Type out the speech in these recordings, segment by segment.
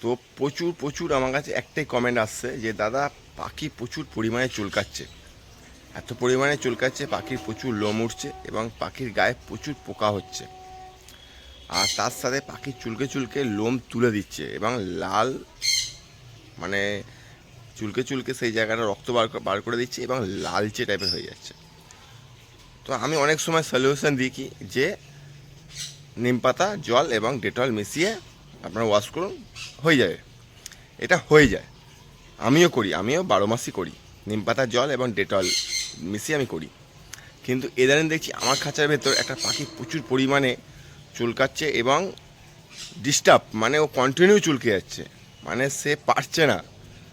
তো প্রচুর প্রচুর আমার কাছে একটাই কমেন্ট আসছে যে, দাদা, পাখি প্রচুর পরিমাণে চুলকাচ্ছে। এত পরিমাণে চুলকাচ্ছে, পাখির প্রচুর লোম উঠছে এবং পাখির গায়ে প্রচুর পোকা হচ্ছে। আর তার সাথে পাখি চুলকে চুলকে লোম তুলে দিচ্ছে এবং লাল মানে চুলকে চুলকে সেই জায়গাটা রক্ত বার বার করে দিচ্ছে এবং লালচে টাইপের হয়ে যাচ্ছে। তো আমি অনেক সময় সলিউশন দিই কি? যে, নিম পাতা, জল এবং ডেটল মিশিয়ে আপনারা ওয়াশ করুন, হয়ে যাবে। এটা হয়ে যায়। আমিও করি, আমিও বারো মাসই করি। নিম পাতা, জল এবং ডেটল মিশিয়ে আমি করি। কিন্তু এদানিং দেখছি আমার খাঁচার ভেতর একটা পাখি প্রচুর পরিমাণে চুলকাচ্ছে এবং ডিস্টার্ব মানে ও কন্টিনিউ চুলকে যাচ্ছে। মানে সে পারছে না।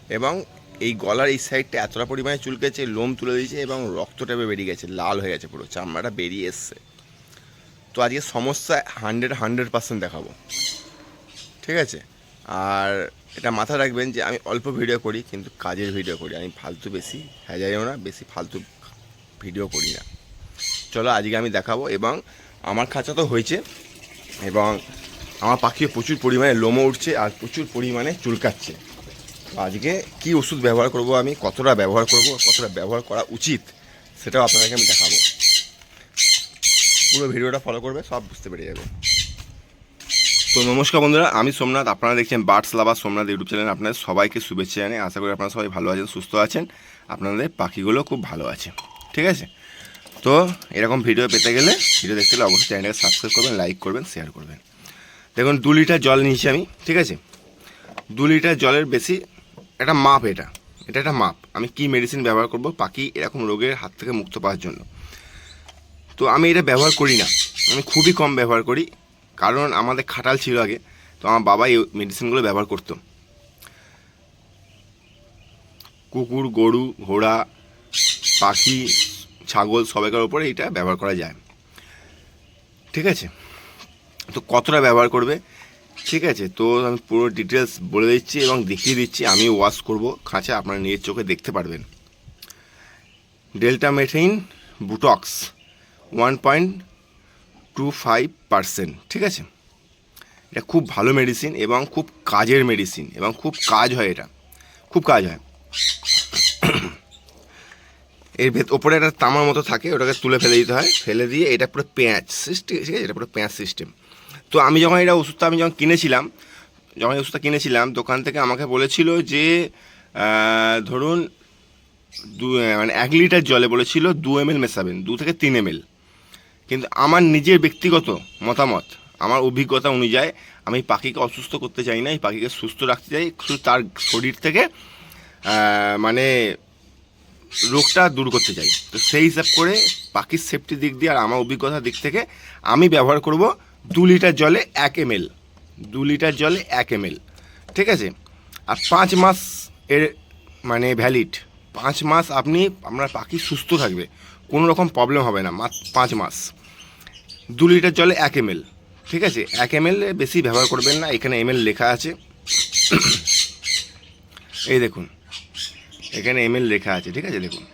এবং এই গলার এই সাইডটা এতটা পরিমাণে চুলকেছে, লোম তুলে দিয়েছে এবং রক্তটা বেরিয়ে গেছে, লাল হয়ে গেছে পুরো, চামড়াটা বেরিয়ে এসছে। তো আজকে সমস্যা হান্ড্রেড হান্ড্রেড পার্সেন্ট দেখাবো। ঠিক আছে? আর এটা মাথায় রাখবেন যে আমি অল্প ভিডিও করি, কিন্তু কাজের ভিডিও করি। আমি ফালতু বেশি হ্যাজাইও না, বেশি ফালতু ভিডিও করি না। চলো, আজকে আমি দেখাবো এবং আমার খাঁচা তো হয়েছে এবং আমার পাখিও প্রচুর পরিমাণে লোমও উঠছে আর প্রচুর পরিমাণে চুলকাচ্ছে। আজকে কি ওষুধ ব্যবহার করব আমি, কতটা ব্যবহার করব, কতটা ব্যবহার করা উচিত, সেটাও আপনাদেরকে আমি দেখাবো। পুরো ভিডিওটা ফলো করবে, সব বুঝতে পেরে যাবে। তো নমস্কার বন্ধুরা, আমি সোমনাথ। আপনারা দেখছেন birds lover Somnath YouTube channel. আপনাদের সবাইকে শুভেচ্ছা জানাই আশা করি আপনারা সবাই ভালো আছেন, সুস্থ আছেন। আপনাদের পাখিগুলো খুব ভালো আছে, ঠিক আছে? তো এরকম ভিডিও পেতে গেলে ভিডিও দেখতে গেলে অবশ্যই চ্যানেলটাকে সাবস্ক্রাইব করবেন লাইক করবেন শেয়ার করবেন। দেখুন, দু লিটার জল নিয়েছি আমি, ঠিক আছে? দু লিটার জলের বেশি একটা মাপ এটা এটা একটা মাপ। আমি কি মেডিসিন ব্যবহার করব, পাখি এরকম রোগের হাত থেকে মুক্ত পাওয়ার জন্য। তো আমি এটা ব্যবহার করি না। আমি খুবই কম ব্যবহার করি। কারণ আমাদের খাটাল ছিল আগে, তো আমার বাবা এই মেডিসিনগুলো ব্যবহার করতো। কুকুর, গরু, ঘোড়া, পাখি, ছাগল সবাইকার উপরে এটা ব্যবহার করা যায়। ঠিক আছে? তো কতটা ব্যবহার করবে? ঠিক আছে, তো আমি পুরো ডিটেলস বলে দিচ্ছি এবং দেখিয়ে দিচ্ছি। আমি ওয়াশ করব, খাঁচা আপনারা নিজের চোখে দেখতে পারবেন। Deltamethrin Butox one point two five percent, ঠিক আছে? এটা খুব ভালো মেডিসিন এবং খুব কাজের মেডিসিন এবং খুব কাজ হয় এটা। খুব কাজ হয়। এর ভেত, ওপরে একটা তামার মতো থাকে, ওটাকে তুলে ফেলে দিতে হয়। ফেলে দিয়ে এটা পুরো পেঁয়াজ সিস্টেম ঠিক আছে? এটা পুরো পেঁয়াজ সিস্টেম তো আমি যখন এটা ওষুধটা আমি যখন কিনেছিলাম, যখন এই ওষুধটা কিনেছিলাম, দোকান থেকে আমাকে বলেছিল যে ধরুন দু মানে এক লিটার জলে বলেছিল দু এম এল মেশাবেন, দু থেকে তিন এম এল কিন্তু আমার নিজের ব্যক্তিগত মতামত, আমার অভিজ্ঞতা অনুযায়ী আমি পাখিকে অসুস্থ করতে চাই না, এই পাখিকে সুস্থ রাখতে চাই, শুধু তার শরীর থেকে মানে রোগটা দূর করতে চাই। তো সেই হিসাব করে পাখির সেফটির দিক দিয়ে আর আমার অভিজ্ঞতার দিক থেকে আমি ব্যবহার করব দু লিটার জলে এক এম এল দু লিটার জলে এক এম এল ঠিক আছে? আর পাঁচ মাস এর মানে ভ্যালিড পাঁচ মাস আপনি আপনার পাখি সুস্থ থাকবে। কোনো রকম প্রবলেম হবে না পাঁচ মাস। দু লিটার জলে এক এম ঠিক আছে? এক এম বেশি ব্যবহার করবেন না, এখানে এম লেখা আছে। এই দেখুন, এখানে এম লেখা আছে, ঠিক আছে? দেখুন,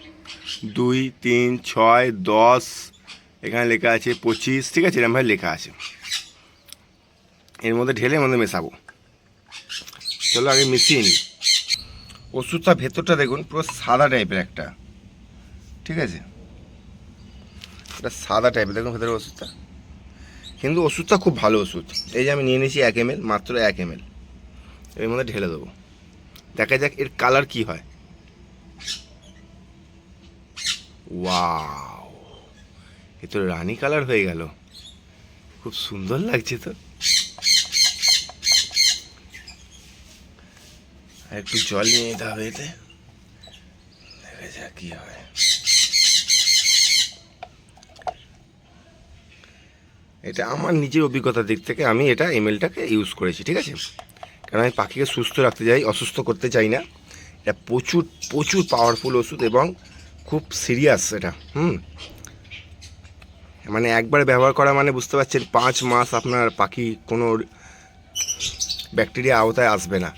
দুই, তিন, ছয়, দশ, এখানে লেখা আছে পঁচিশ, ঠিক আছে? এরকমভাবে লেখা আছে। এর মধ্যে ঢেলে, এর মধ্যে মেশাবো। চলো আগে মিশিয়ে নিই। ওষুধটা ভেতরটা দেখুন, পুরো সাদা টাইপের একটা, ঠিক আছে? এটা সাদা টাইপের দেখুন ভেতরে ওষুধটা। কিন্তু ওষুধটা খুব ভালো ওষুধ। এই যে আমি নিয়ে নিয়েছি এক এম মাত্র এক এম এর মধ্যে ঢেলে দেবো। দেখা যাক এর কালার কি হয়। ওয়াও এ তো রানী কালার হয়ে গেল। খুব সুন্দর লাগছে তো। একটু জল নিয়ে নিতে হবে এতে। দেখা যাক কি হয়। এটা আমার নিজের অভিজ্ঞতার দিক থেকে আমি এটা এমএলটাকে ইউজ করেছি, ঠিক আছে? কারণ আমি পাখিকে সুস্থ রাখতে চাই অসুস্থ করতে চাই না। এটা প্রচুর প্রচুর পাওয়ারফুল ওষুধ এবং খুব সিরিয়াস এটা, হুম? মানে একবার ব্যবহার করা মানে বুঝতে পারছেন, পাঁচ মাস আপনার পাখি কোনো ব্যাকটেরিয়া আওতায় আসবে না।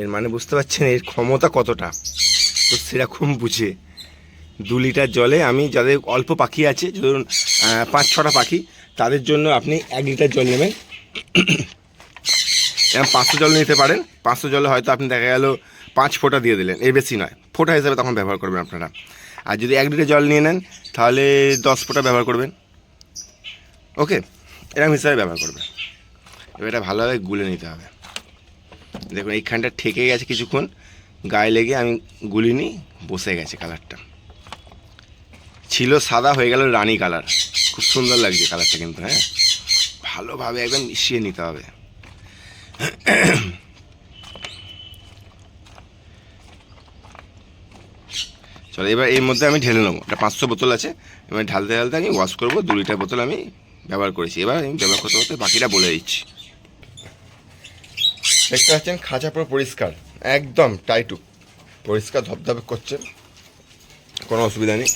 এর মানে বুঝতে পারছেন এর ক্ষমতা কতটা? তো সেরকম বুঝে। দু লিটার জলে আমি যাদের অল্প পাখি আছে, ধরুন পাঁচ ছটা পাখি তাদের জন্য আপনি এক লিটার জল নেবেন। এরকম পাঁচশো জল নিতে পারেন। পাঁচশো জলে হয়তো আপনি দেখা গেল পাঁচ ফোঁটা দিয়ে দিলেন। এর বেশি নয়। ফোঁটা হিসাবে তখন ব্যবহার করবেন আপনারা। আর যদি এক লিটার জল নিয়ে নেন, তাহলে দশ ফোঁটা ব্যবহার করবেন। ওকে? এরকম হিসাবে ব্যবহার করবেন। এবার এটা ভালোভাবে গুলে নিতে হবে। দেখুন, এইখানটা ঠেকে গেছে কিছুক্ষণ। গায়ে লেগে আমি গুলিনি, বসে গেছে কালারটা ছিল সাদা, হয়ে গেল রানি কালার। খুব সুন্দর লাগছে কালারটা কিন্তু হ্যাঁ? ভালোভাবে একদম মিশিয়ে নিতে হবে। চলো, এবার এর মধ্যে আমি ঢেলে নেব। এটা পাঁচশো বোতল আছে, এবার ঢালতে ঢালতে আমি ওয়াশ করব, দু লিটার বোতল আমি ব্যবহার করেছি। এবার আমি ব্যবহার করতে করতে বাকিটা বলে দিচ্ছি। দেখতে পাচ্ছেন, খাঁচা পুরো পরিষ্কার, একদম টাইটুক পরিষ্কার ধপধপে করছে কোনো অসুবিধা নেই।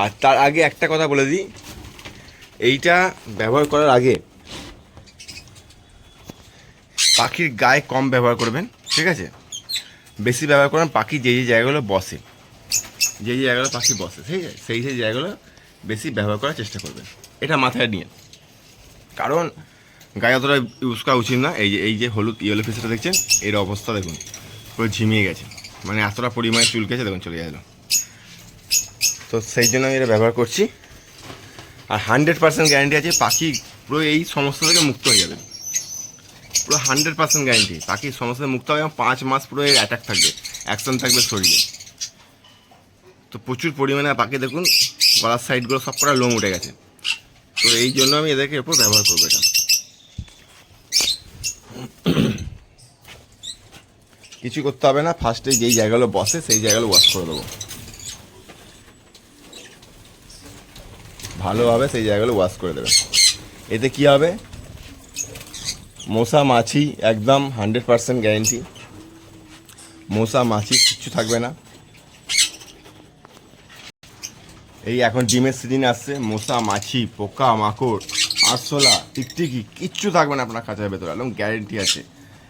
আর তার আগে একটা কথা বলে দিই। এইটা ব্যবহার করার আগে পাখির গায়ে কম ব্যবহার করবেন, ঠিক আছে? বেশি ব্যবহার করবেন, পাখি যে যে জায়গাগুলো বসে, যে যে জায়গাগুলো পাখি বসে, ঠিক আছে? সেই সেই জায়গাগুলো বেশি ব্যবহার করার চেষ্টা করবেন। এটা মাথায় নিয়ে। কারণ গায়ে অতটা ইউজ করা উচিত না। এই যে এই যে হলুদ, ইয়েলো ফিসটা দেখছেন, এর অবস্থা দেখুন, পুরো ঝিমিয়ে গেছে। মানে এতটা পরিমাণে চুলকেছে, দেখুন, চলে গেল তো সেই জন্য আমি এটা ব্যবহার করছি। আর হান্ড্রেড পার্সেন্ট গ্যারান্টি আছে, পাখি পুরো এই সমস্যা থেকে মুক্ত হয়ে যাবে। পুরো হান্ড্রেড পার্সেন্ট গ্যারান্টি পাখি সমস্যা মুক্ত হবে এবং পাঁচ মাস পুরো এর অ্যাটাক থাকবে অ্যাকশন থাকবে শরীরে। তো প্রচুর পরিমাণে পাখি দেখুন, গলার সাইডগুলো সব কটা লোম উঠে গেছে। তো এই জন্য আমি এদেরকে এরপর ব্যবহার করব এটা। কিছু করতে হবে না ফার্স্টে যেই জায়গাগুলো বসে, সেই জায়গাগুলো ওয়াশ করে দেবো। ভালোভাবে সেই জায়গাগুলো ওয়াশ করে দেবে। এতে কি হবে? মশা, মাছি একদম হান্ড্রেড পার্সেন্ট গ্যারেন্টি মশা, মাছি কিচ্ছু থাকবে না। এই এখন ডিমের সিজন আসছে, মশা, মাছি, পোকা, মাকড়, আরশোলা, টিকটিকি কিচ্ছু থাকবে না আপনার খাঁচার ভেতরে, একদম গ্যারেন্টি আছে।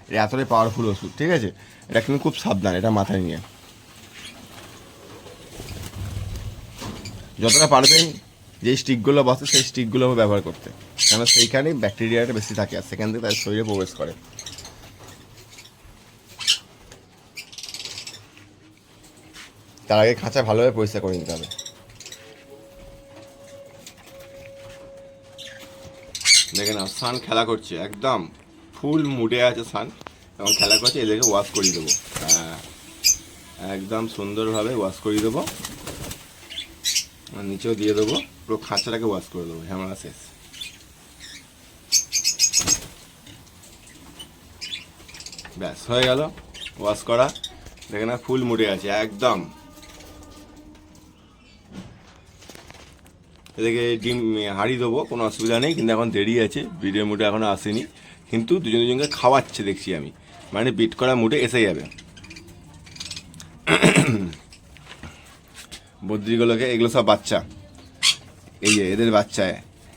এটা এতটাই পাওয়ারফুল ওষুধ, ঠিক আছে? এটা কিন্তু খুব সাবধান, এটা মাথায় নিয়ে। যতটা পারবেন যে স্টিকগুলো বসে, সেই স্টিকগুলো ব্যবহার করতে। কেন সেইখানেই ব্যাকটেরিয়াটা বেশি থাকে আর সেখান থেকে তাদের শরীরে প্রবেশ করে। তার আগে খাঁচা ভালোভাবে পরিষ্কার করে নিতে হবে। দেখে না সান খেলা করছে, একদম ফুল মুডে আছে সান। এবং খেলা করছে, এদেরকে ওয়াশ করিয়ে দেবো। হ্যাঁ একদম সুন্দরভাবে ওয়াশ করিয়ে দেবো। নিচেও দিয়ে দেবো, পুরো খাঁচাটাকে ওয়াশ করে দেবো, ঝামেলা শেষ। ব্যাস, হয়ে গেল ওয়াশ করা। দেখে না ফুল মুড়ে আছে, একদম। এদিকে ডিম হাঁড়ি দেবো, কোনো অসুবিধা নেই, কিন্তু এখন দেরি আছে বিটের মুটে এখনও আসেনি। কিন্তু দুজন দুজনকে খাওয়াচ্ছে, দেখছি আমি। মানে বিট করা মুটে এসে যাবে। বদ্রিগুলোকে, এগুলো সব বাচ্চা। এই যে, এদের বাচ্চা।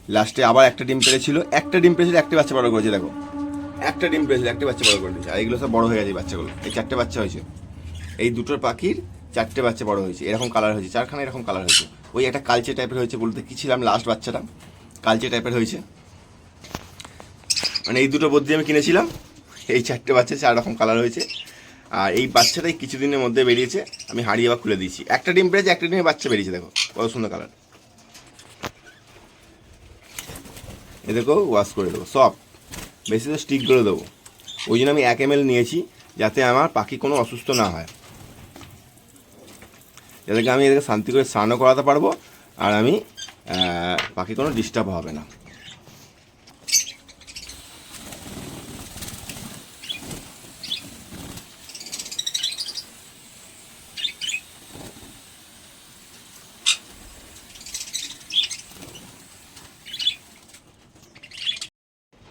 লাস্টে আবার একটা ডিম পেরেছিল, একটা ডিম পেরেছিল, একটা বাচ্চা বড় করেছে, দেখো। একটা ডিম পেরেছিল, একটা বাচ্চা বড় করে দিয়েছে আর এগুলো সব বড় হয়ে গেছে বাচ্চাগুলো। এই চারটে বাচ্চা হয়েছে। এই দুটোর পাখির চারটে বাচ্চা বড় হয়েছে। এরকম কালার হয়েছে। চারখানা এরকম কালার হয়েছে। ওই একটা কালচে টাইপের হয়েছে বলতে কি ছিলাম লাস্ট বাচ্চাটা? কালচে টাইপের হয়েছে। মানে এই দুটো বদ্রি আমি কিনেছিলাম। এই চারটে বাচ্চা চার রকম কালার হয়েছে। আর এই বাচ্চাটাই কিছুদিনের মধ্যে বেরিয়েছে, আমি হারিয়ে আবার খুলে দিয়েছি। একটা ডিম পেরেছে, একটা ডিমে বাচ্চা বেরিয়েছে, দেখো, কত সুন্দর কালার এ দেখো ওয়াশ করে দেবো, সব। বেশি তো স্টিক করে দেবো। ওই জন্য আমি এক এম নিয়েছি, যাতে আমার পাখি কোনো অসুস্থ না হয়। এদেরকে আমি এদেরকে শান্তি করে স্নানও করাতে পারব, আর আমি পাখি কোনো ডিস্টার্ব হবে না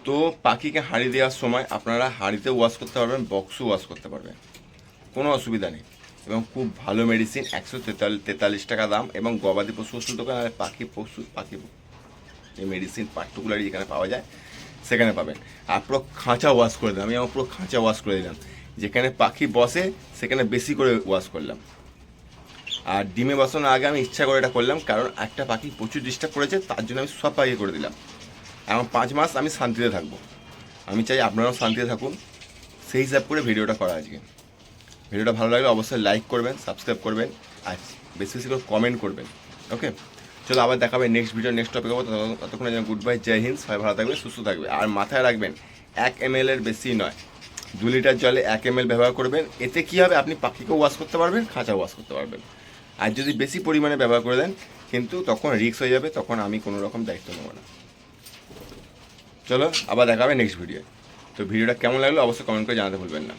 তো পাখিকে হাঁড়ি দেওয়ার সময় আপনারা হাঁড়িতে ওয়াশ করতে পারবেন বক্সও ওয়াশ করতে পারবেন। কোনো অসুবিধা নেই। এবং খুব ভালো মেডিসিন একশো তেতাল্লিশ টাকা দাম এবং গবাদি পশু ওষুধ দোকান আর পাখি পশু, পাখি যে মেডিসিন পার্টিকুলারই যেখানে পাওয়া যায়, সেখানে পাবেন। আর পুরো খাঁচা ওয়াশ করে দিলাম। আমি আমার পুরো খাঁচা ওয়াশ করে দিলাম। যেখানে পাখি বসে, সেখানে বেশি করে ওয়াশ করলাম। আর ডিমে বসানোর আগে আমি ইচ্ছা করে এটা করলাম, কারণ একটা পাখি প্রচুর ডিস্টার্ব করেছে, তার জন্য আমি সব পাখি করে দিলাম। এবং পাঁচ মাস আমি শান্তিতে থাকব। আমি চাই আপনারাও শান্তিতে থাকুন। সেই হিসাব করে ভিডিওটা করা আজকে। ভিডিওটা ভালো লাগলে অবশ্যই লাইক করবেন সাবস্ক্রাইব করবেন, আর বেশি বেশি করে কমেন্ট করবেন। ওকে চলো আবার দেখাবে নেক্সট ভিডিও নেক্সট টপিক হব ততক্ষণ- যেন গুড বাই জয় হিন্দ। সবাই ভালো থাকবে সুস্থ থাকবে আর মাথায় রাখবেন, এক এম এর বেশি নয়। দু লিটার জলে এক এম ব্যবহার করবেন। এতে কী হবে? আপনি পাখিকেও ওয়াশ করতে পারবেন খাঁচা ওয়াশ করতে পারবেন। আর যদি বেশি পরিমাণে ব্যবহার করে দেন, কিন্তু তখন রিক্স হয়ে যাবে, তখন আমি কোনো রকম দায়িত্ব নেব না। চলো, আবার দেখাবে নেক্সট ভিডিও তো ভিডিওটা কেমন লাগল অবশ্যই কমেন্ট করে জানাতে ভুলবেন না।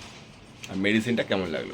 আর মেডিসিনটা কেমন লাগল?